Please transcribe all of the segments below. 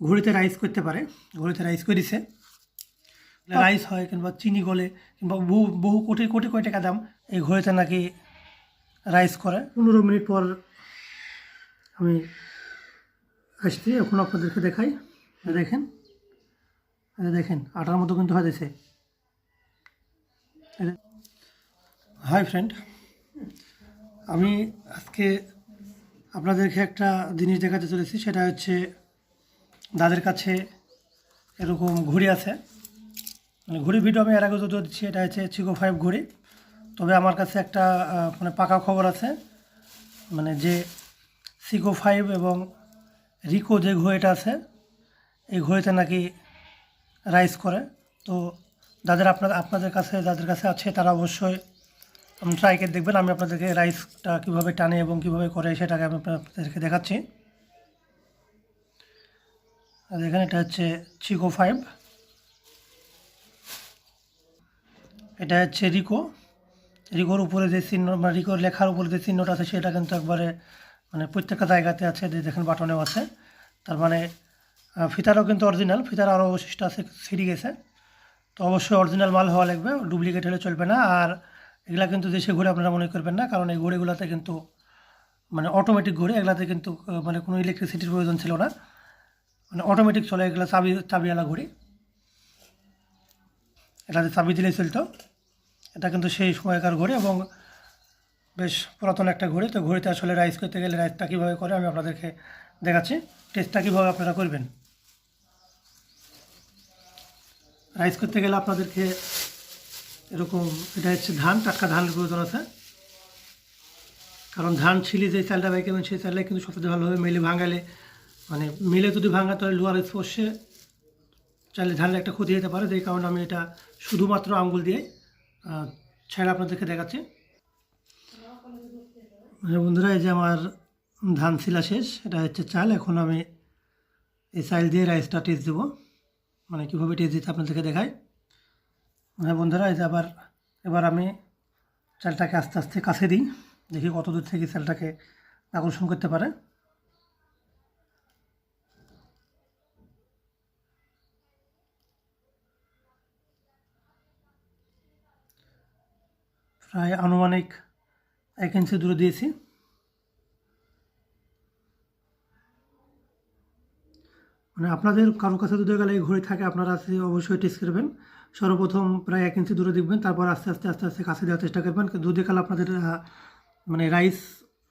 ঘড়িতে রাইস করতে পারে। ঘড়িতে রাইস করে দিছে। রাইস হয় কিংবা চিনি গলে কিংবা বহু বহু কোটি কোটি কোটি টাকা দাম এই ঘড়িতে নাকি রাইস করে। পনেরো মিনিট পর আমি আসছি। এখন আপনাদেরকে দেখাই। দেখেন। দেখেন আটার মতো কিন্তু হয়ে গেছে। হাই ফ্রেন্ড আমি আজকে আপনাদেরকে একটা জিনিস দেখাতে চলেছি সেটা হচ্ছে দাদের কাছে এরকম ঘড়ি আছে। মানে ঘড়ি ভিডিও আমি এর আগে যদিও দিচ্ছি, এটা হচ্ছে চিকো ফাইভ ঘুড়ি। তবে আমার কাছে একটা মানে পাকা খবর আছে। মানে যে সিকো ফাইভ এবং রিকো যে ঘড়িটা আছে, এই ঘড়িতে নাকি রাইস করে। তো যাদের আপনার, আপনাদের কাছে যাদের কাছে আছে, তারা অবশ্যই ট্রাই করে দেখবেন। আমি আপনাদেরকে রাইসটা কীভাবে টানে এবং কীভাবে করে সেটাকে আমি আপনাদেরকে দেখাচ্ছি। আর এখানে এটা হচ্ছে চিকো ফাইভ। এটা হচ্ছে রিকো। রিকোর উপরে যে চিহ্ন মানে রিকোর লেখার উপরে যে চিহ্নটা আছে, সেটা কিন্তু একবারে মানে প্রত্যেকটা জায়গাতে আছে, যে দেখেন বাটনেও আছে। তার মানে ফিতারও কিন্তু অরিজিনাল ফিতার আরও অবশিষ্ট আছে, ছিঁড়ে গেছে। তো অবশ্যই অরিজিনাল মাল হওয়া লাগবে ডুপ্লিকেট হলে চলবে না। আর এগুলা কিন্তু দেশে ঘুরে আপনারা মনে করবেন না, কারণ এই ঘড়িগুলোতে কিন্তু মানে অটোমেটিক ঘড়ি, এগুলাতে কিন্তু মানে কোনো ইলেকট্রিসিটির প্রয়োজন ছিল না। মানে অটোমেটিক চলে এগুলো চাবি, চাবিওয়ালা ঘড়ি। এটাতে চাবি দিলেই চলতো। এটা কিন্তু সেই সময়কার ঘড়ি এবং বেশ পুরাতন একটা ঘড়ি। তো ঘড়িতে আসলে রাইস করতে গেলে রাইসটা কীভাবে করে আমি আপনাদেরকে দেখাচ্ছি। টেস্টটা কীভাবে আপনারা করবেন? রাইস করতে গেলে আপনাদেরকে এরকম, এটা হচ্ছে ধান, টাটকা ধানের প্রয়োজন আছে। কারণ ধান ছিলি যে চালটা বাইকে, সেই চালটা কিন্তু সবচেয়ে ভালোভাবে মেলে ভাঙালে মানে মিলে যদি ভাঙা, তাহলে লোহার স্পর্শে চাইলে ধানের একটা ক্ষতি হতে পারে। যেই কারণে আমি এটা শুধুমাত্র আঙ্গুল দিয়ে ছেড়ে আপনাদেরকে দেখাচ্ছি। মানে বন্ধুরা, এই যে আমার ধান ছিলা শেষ, এটা হচ্ছে চাল। এখন আমি এই চাল দিয়ে রাইসটা টেস্ট দেবো। মানে কীভাবে টেস্ট দিতে আপনাদেরকে দেখাই। হ্যাঁ বন্ধুরা, এই যে আবার, এবার আমি চালটাকে আস্তে আস্তে কাছে দিই। দেখি কত দূর থেকে চালটাকে আকর্ষণ করতে পারে। প্রায় আনুমানিক এক ইঞ্চি দূরে দিয়েছি। মানে আপনাদের কারও কাছে যদি গেলে এই ঘড়ি থাকে, আপনারা অবশ্যই টেস্ট করবেন। সর্বপ্রথম প্রায় এক ইঞ্চি দূরে দেখবেন, তারপর আস্তে আস্তে আস্তে আস্তে কাছে দেওয়ার চেষ্টা করবেন। যদি কাল আপনাদের মানে রাইস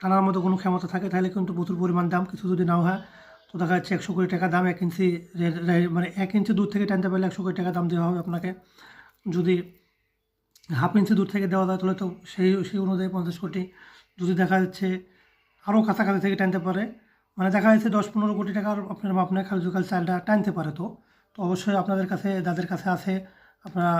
টানার মতো কোনো ক্ষমতা থাকে, তাহলে কিন্তু প্রচুর পরিমাণ দাম, কিছু যদি নাও হয়, তো দেখা যাচ্ছে একশো কোটি টাকা দাম, এক ইঞ্চি মানে এক ইঞ্চি দূর থেকে টানতে পারলে একশো কোটি টাকা দাম দেওয়া হবে আপনাকে। যদি হাফ ইঞ্চি দূর থেকে দেওয়া যায়, তাহলে তো সেই সেই অনুযায়ী পঞ্চাশ কোটি। যদি দেখা যাচ্ছে আরও কাছাকাছি থেকে টানতে পারে মানে দেখা যাচ্ছে দশ পনেরো কোটি টাকার আপনার আপনার খালজুকাল চালটা টানতে পারে তো। তো অবশ্যই আপনাদের কাছে, যাদের কাছে আছে, আপনারা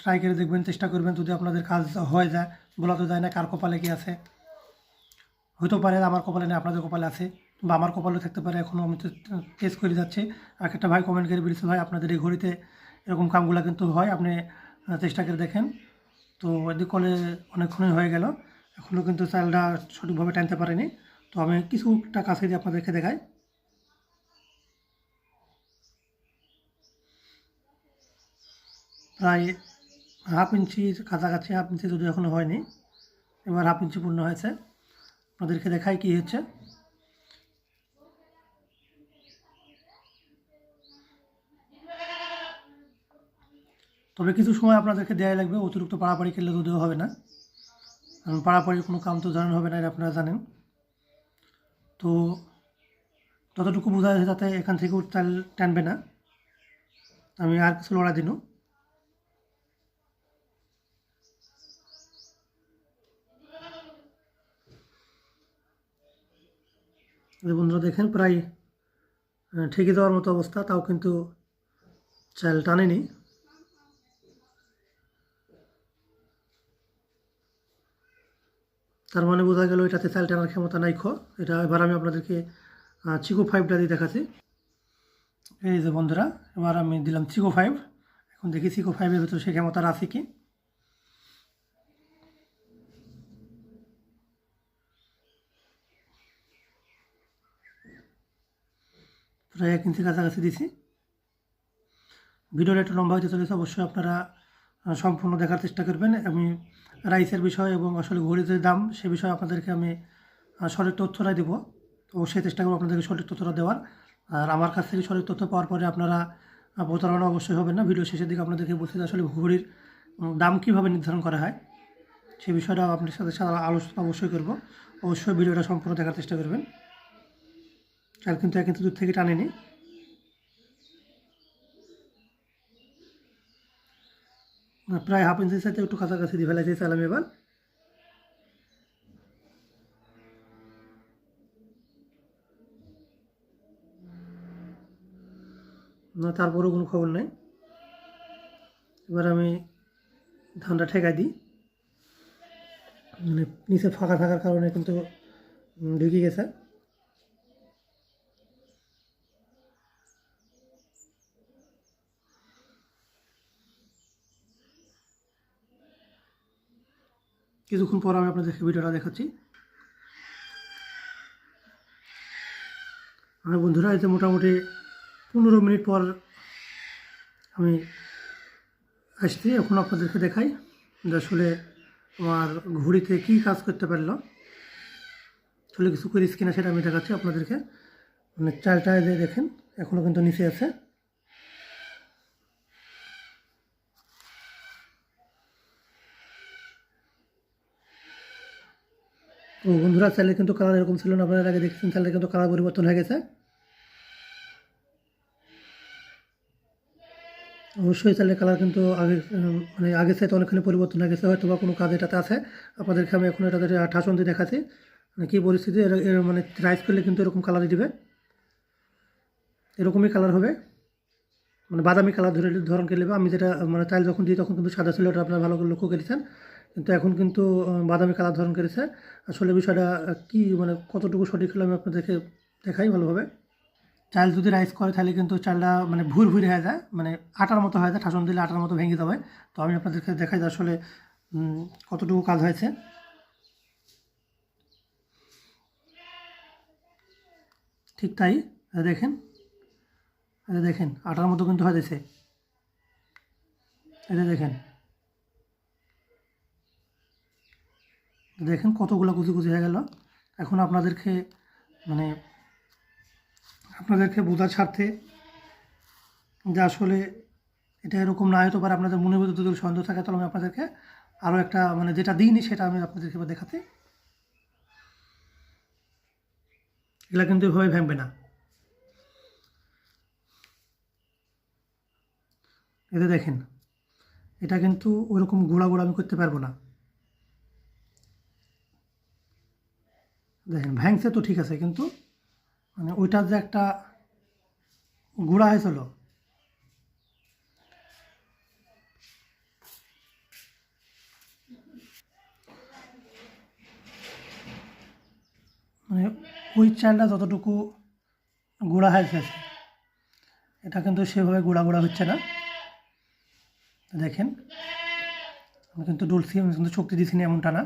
ট্রাই করে দেখবেন, চেষ্টা করবেন যদি আপনাদের কাজ হয়ে যায়। বলা তো যায় না কার কপালে কি আছে। হইতে পারে, আমার কপালে নেই, আপনাদের কপালে আছে, বা আমার কপালে থাকতে পারে। এখনও আমি তো টেস্ট করে যাচ্ছি। আর একটা ভাই কমেন্ট করে বলেছে, ভাই, আপনাদের এই ঘড়িতে এরকম কামগুলো কিন্তু হয়, আপনি চেষ্টা করে দেখেন। তো এদিক কলে অনেকক্ষণই হয়ে গেল। এখনও কিন্তু চালটা সঠিকভাবে টানতে পারেনি। তো আমি কিছুটা কাছে দিয়ে আপনাদেরকে দেখাই। প্রায় হাফ ইঞ্চির কাছাকাছি হাফ ইঞ্চি যদি এখনও হয়নি, এবার হাফ ইঞ্চি পূর্ণ হয়েছে। আপনাদেরকে দেখাই কী হচ্ছে। তবে কিছু সময় আপনাদেরকে দেওয়া লাগবে, অতিরিক্ত পাড়াপাড়ি খেললে যদিও হবে না। কারণ পাড়াপাড়ির কোনো কাম তো জানানো হবে না, এটা আপনারা জানেন। তো যতটুকু বোঝা যাচ্ছে তাতে এখান থেকেও চাল টানবে না। আমি আর কিছু লড়া দিন। বন্ধুরা দেখেন, প্রায় ঠেকে দেওয়ার মতো অবস্থা, তাও কিন্তু চাল টানেনি। তার মানে বোঝা গেল এটাতে চাল টানার ক্ষমতা নাই খ। এটা এবার আমি আপনাদেরকে চিকো ফাইভটা দিয়ে দেখাচ্ছি এই যে বন্ধুরা, এবার আমি দিলাম চিকো ফাইভ এখন দেখি চিকো ফাইভের ভিতরে সে ক্ষমতার আছে কি। প্রায় এক ইঞ্চি কাছাকাছি দিছি। ভিডিওটা একটু লম্বা হতে চলেছে, অবশ্যই আপনারা সম্পূর্ণ দেখার চেষ্টা করবেন। আমি রাইসের বিষয় এবং আসলে ঘড়ির যে দাম, সে বিষয়ে আপনাদেরকে আমি সঠিক তথ্যটা দেবো। অবশ্যই চেষ্টা করব আপনাদেরকে সঠিক তথ্যটা দেওয়ার। আর আমার কাছ থেকে সঠিক তথ্য পাওয়ার পরে আপনারা প্রতারণা অবশ্যই হবেন না। ভিডিও শেষের দিকে আপনাদেরকে বলছি আসলে ঘড়ির দাম কীভাবে নির্ধারণ করা হয় সেই বিষয়টা আপনার সাথে সাথে আলোচনা অবশ্যই করব। অবশ্যই ভিডিওটা সম্পূর্ণ দেখার চেষ্টা করবেন। চাল কিন্তু ইঞ্চি দূর থেকে টানেনি। প্রায় হাফ ইঞ্চির সাথে একটু কাছাকাছি দিয়ে ফেলাইছি চাল আমি এবার। না, তারপরেও কোনো খবর নেই। এবার আমি ধানটা ঠেকাই দিই। মানে নিচে ফাঁকা থাকার কারণে কিন্তু ঢুকে গেছে। কিছুক্ষণ পর আমি আপনাদেরকে ভিডিওটা দেখাচ্ছি। আমার বন্ধুরা, এতে মোটামুটি পনেরো মিনিট পর আমি আসছি, এখন আপনাদেরকে দেখাই যে আসলে আমার ঘড়িতে কী কাজ করতে পারল। আসলে কিছু করিস কিনা সেটা আমি দেখাচ্ছি আপনাদেরকে। মানে চালটা দেখেন এখনও কিন্তু নিচে আছে। বন্ধুরা, চাইলে কিন্তু কালার এরকম ছিল না, আপনারা আগে দেখছেন, চাইলে কিন্তু কালার পরিবর্তন হয়ে গেছে। অবশ্যই চালের কালার কিন্তু আগে মানে আগের সাথে অনেকখানি পরিবর্তন হয়ে গেছে হয়তো বা কোনো কাজ এটাতে আছে। আপনাদেরকে আমি এখন এটাতে ঠাসন দিয়ে দেখাচ্ছি মানে কী পরিস্থিতি, এর- মানে রাইস করলে কিন্তু এরকম কালারই দিবে। এরকমই কালার হবে। মানে বাদামি কালার ধরে ধরন কেলে আমি যেটা মানে চাল যখন দিই, তখন কিন্তু সাদা ছিল ওটা আপনারা ভালো করে লক্ষ্য করেছেন। কিন্তু এখন কিন্তু বাদামি কালার ধরন করেছে আসলে বিষয়টা কি মানে কতটুকু সঠিক হলো আমি আপনাদেরকে দেখাই ভালোভাবে। চাল যদি রাইস করে, তাহলে কিন্তু চালটা মানে ভুর ভুর হয়ে যায়। মানে আটার মতো হয়ে যায়, ঠাসন দিলে আটার মতো ভেঙে যাবে। তো আমি আপনাদেরকে দেখাই যে আসলে কতটুকু কাজ হয়েছে। ঠিক তাই দেখেন। দেখেন, আটার মতো কিন্তু হয়ে যাচ্ছে। এটা দেখেন। দেখেন কতগুলো কুচি কুচি হয়ে গেল। এখন আপনাদেরকে মানে আপনাদেরকে বোঝার স্বার্থে যে আসলে এটা এরকম না হতে পারে আপনাদের মনের মধ্যে যদি সন্দেহ থাকে, তাহলে আমি আপনাদেরকে আরও একটা মানে যেটা দিইনি, সেটা আমি আপনাদেরকে দেখাতে। এগুলা কিন্তু এভাবে ভাঙবে না। এতে দেখেন, এটা কিন্তু ওরকম গোড়া গোড়া আমি করতে পারব না। দেখেন ভ্যাংসে তো ঠিক আছে, কিন্তু মানে ওইটার যে একটা গুঁড়া হয়েছিল মানে ওই চালটা যতটুকু গুঁড়া হয়েছে এটা কিন্তু সেভাবে গুঁড়া গুঁড়া হচ্ছে না। দেখেন, আমি কিন্তু ডলছি আমি কিন্তু শক্তি দিচ্ছি না এমনটা না।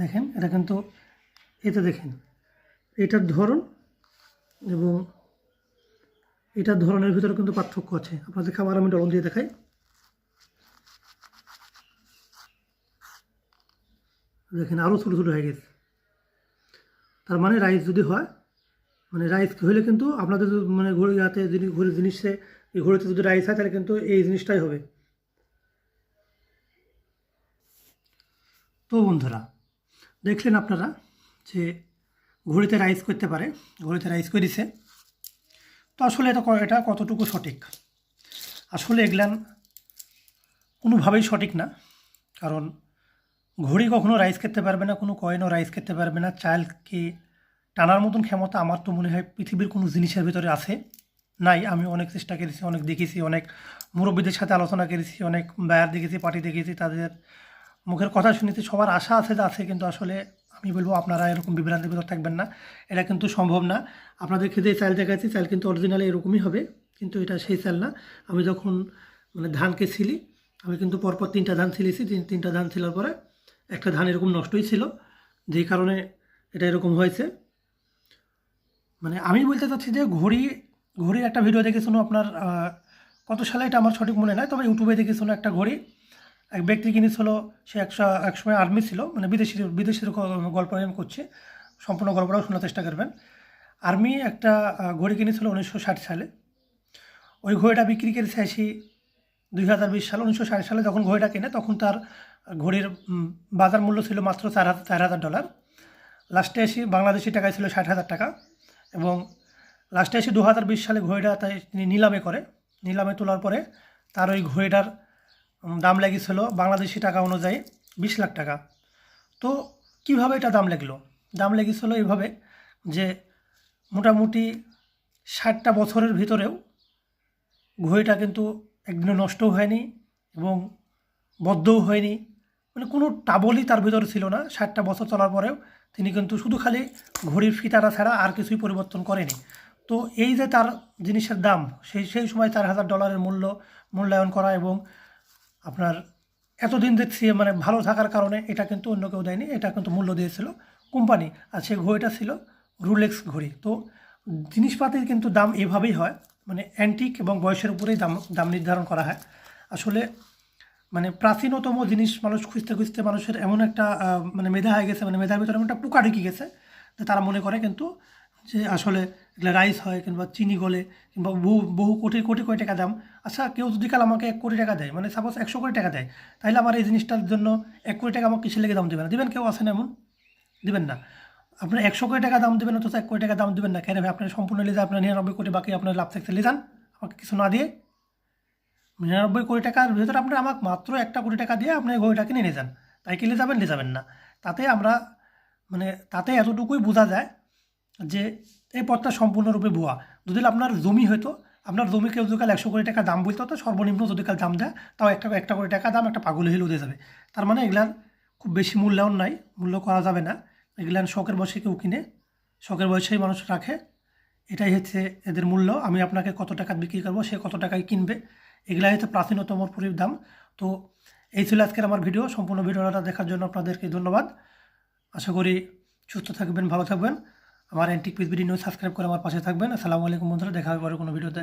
দেখেন, এটা কিন্তু এতে দেখেন। এটার ধরন এবং এটার ধরনের ভিতরে কিন্তু পার্থক্য আছে। আপনাদের খাবার আমি ডলন দিয়ে দেখাই। দেখেন আরও ছোটো ছোটো হয়ে গেছে। তার মানে রাইস যদি হয় মানে রাইস হলে কিন্তু আপনাদের মানে ঘড়ি যিনি ঘড়ি জিনিসে ঘড়িতে যদি রাইস হয়, তাহলে কিন্তু এই জিনিসটাই হবে। তো বন্ধুরা দেখলেন আপনারা যে ঘড়িতে রাইস করতে পারে, ঘড়িতে রাইস করেছে। তো আসলে এটা এটা কতটুকু সঠিক? আসলে এগুলান কোনোভাবেই সঠিক না। কারণ ঘড়ি কখনো রাইস খেতে পারবে না, কোনো কয়েনও রাইস খেতে পারবে না। চালকে টানার মতন ক্ষমতা আমার তো মনে হয় পৃথিবীর কোনো জিনিসের ভিতরে আছে। নাই, আমি অনেক চেষ্টা করেছি, অনেক দেখেছি, অনেক মুরব্বীদের সাথে আলোচনা করেছি, অনেক বায়ার দেখেছি, পার্টি দেখেছি, তাদের মুখের কথা শুনেছি, সবার আশা আছে যে আছে, কিন্তু আসলে আমি বলব আপনারা এরকম বিভ্রান্তির ভিতর থাকবেন না। এটা কিন্তু সম্ভব না। আপনাদেরকে যে চাল দেখাচ্ছি, চাল কিন্তু অরিজিনালি এরকমই হবে, কিন্তু এটা সেই চাল না। আমি যখন মানে ধানকে ছিলি, আমি কিন্তু পরপর তিনটা ধান ছিলেছি, তিন, তিনটা ধান ছিলার পরে একটা ধান এরকম নষ্টই ছিল যেই কারণে এটা এরকম হয়েছে। মানে আমি বলতে চাচ্ছি যে ঘড়ি, ঘড়ির একটা ভিডিও দেখেছিলাম আপনার কত সালে এটা আমার সঠিক মনে নাই, তবে ইউটিউবে দেখেছিল একটা ঘড়ি। এক ব্যক্তি কিনেছিল সে একশো একসময় আর্মি ছিল মানে বিদেশি বিদেশির গল্প আমি করছি, সম্পূর্ণ গল্পটাও শোনার চেষ্টা করবেন। আর্মি একটা ঘড়ি কিনেছিল উনিশশো ষাট সালে। ওই ঘড়িটা বিক্রি করেছে আসি দুই হাজার বিশ সালে, উনিশশো ষাট সালে যখন ঘড়িটা কেনে, তখন তার ঘড়ির বাজার মূল্য ছিল মাত্র চার হাজার চার হাজার ডলার লাস্টে এসে বাংলাদেশি টাকায় ছিল ষাট হাজার টাকা এবং লাস্টে এসে দু হাজার বিশ সালে ঘড়িটা তাই নিলামে করে, নিলামে তোলার পরে তার ওই ঘড়িটার দাম লেগেছিল বাংলাদেশি টাকা অনুযায়ী বিশ লাখ টাকা। তো কীভাবে এটা দাম লাগল? দাম লেগেছিল এইভাবে যে মোটামুটি ষাটটা বছরের ভিতরেও ঘড়িটা কিন্তু একদিনও নষ্টও হয়নি এবং বদ্ধও হয়নি। মানে কোনো টাবলই তার ভিতরে ছিল না। ষাটটা বছর চলার পরেও তিনি কিন্তু শুধু খালি ঘড়ির ফিতাটা ছাড়া আর কিছুই পরিবর্তন করেনি। তো এই যে তার জিনিসের দাম, সেই সেই সময় চার হাজার ডলারের মূল্য মূল্যায়ন করা এবং আপনার এতদিন দেখছি মানে ভালো থাকার কারণে এটা কিন্তু অন্য কেউ দেয়নি, এটা কিন্তু মূল্য দিয়েছিল কোম্পানি। আর সেই ঘড়িটা ছিল রুলেক্স ঘড়ি। তো জিনিসপাতির কিন্তু দাম এভাবেই হয় মানে অ্যান্টিক এবং বয়সের উপরেই দাম দাম নির্ধারণ করা হয়। আসলে মানে প্রাচীনতম জিনিস মানুষ খুঁজতে খুঁজতে মানুষের এমন একটা মানে মেধা হয়ে গেছে মানে মেধার ভিতরে এমন একটা পোকা ঢুকে গেছে যে তারা মনে করে কিন্তু যে আসলে এগুলো রাইস হয় কিংবা চিনি গলে কিংবা বহু বহু কোটি কোটি কোটি টাকা দাম। আচ্ছা কেউ যদি কাল আমাকে এক কোটি টাকা দেয় মানে সাপোজ একশো কোটি টাকা দেয় তাহলে আমার এই জিনিসটার জন্য এক কোটি টাকা আমাকে কিসে লেগে দাম দেবে না? দেবেন কেউ আসেন এমন? দিবেন না। আপনার একশো কোটি টাকা দাম দেবেন, অথচ এক কোটি টাকা দাম দেবেন না। কেন ভাই, আপনার সম্পূর্ণ লিজে, আপনার নিরানব্বই কোটি বাকি, আপনার লাভ থাকতে লিজান, আমাকে কিছু না দিয়ে। নিরানব্বই কোটি টাকার ভেতরে আপনার আমাকে মাত্র একটা কোটি টাকা দিয়ে আপনি ঘড়িটা কিনে নিয়ে যান। তাই কিনে যাবেন নিয়ে যাবেন না। তাতে আমরা মানে তাতে এতটুকুই বোঝা যায় যে এই পথটা সম্পূর্ণরূপে ভুয়া। যদি আপনার জমি হয়তো, আপনার জমি কেউ যদি কাল একশো কোটি টাকা দাম বলতো, তো সর্বনিম্ন যদি কাল দাম দেয়, তাও একটা একটা কোটি টাকা দাম একটা পাগল হিল উঠে যাবে। তার মানে এগুলার খুব বেশি মূল্যায়ন নাই, মূল্য করা যাবে না। এগুলার শখের বয়সে কেউ কিনে, শখের বয়সেই মানুষ রাখে। এটাই হচ্ছে এদের মূল্য। আমি আপনাকে কত টাকা বিক্রি করব, সে কত টাকায় কিনবে, এগুলাই হচ্ছে প্রাচীনতম পুরীর দাম। তো এই ছিল আজকের আমার ভিডিও। সম্পূর্ণ ভিডিওটা দেখার জন্য আপনাদেরকে ধন্যবাদ। আশা করি সুস্থ থাকবেন, ভালো থাকবেন। আমার অ্যান্টিক পিস ভিডিও সাবস্ক্রাইব করে আমার পাশে থাকবেন। আসসালামু আলাইকুম বন্ধুরা, দেখা হবে পরে কোনো ভিডিওতে